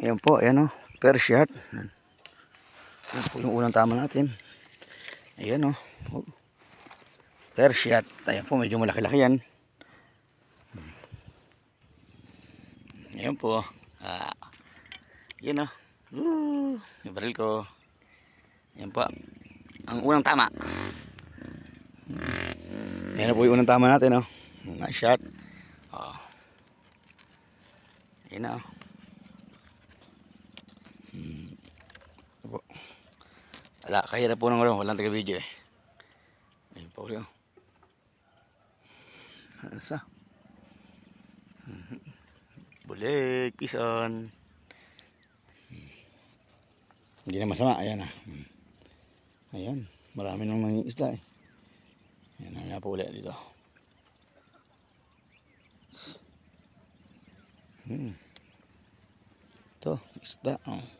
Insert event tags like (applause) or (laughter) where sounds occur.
Ayan po, ayan o. Per shot. Ayan po yung unang tama natin. Ayan o. Per shot. Ayan po, medyo malaki-laki yan. Ayan po. Ah. Ayan o. Woo! Yung baril ko. Ayan po. Ang unang tama. Ayan po yung unang tama natin o. Nice shot. Oh. Ayan o. Wala, kahirap po ng ano, walang taga-video eh. Ayun po ulit. oh. Ano sa? Mhm. (laughs) Bulig, pison. Hindi na masama, ayan na. Hmm. Ayan, marami nang mga isda eh. Ayan na po ulit dito. Hmm. Ito, isda. Oh.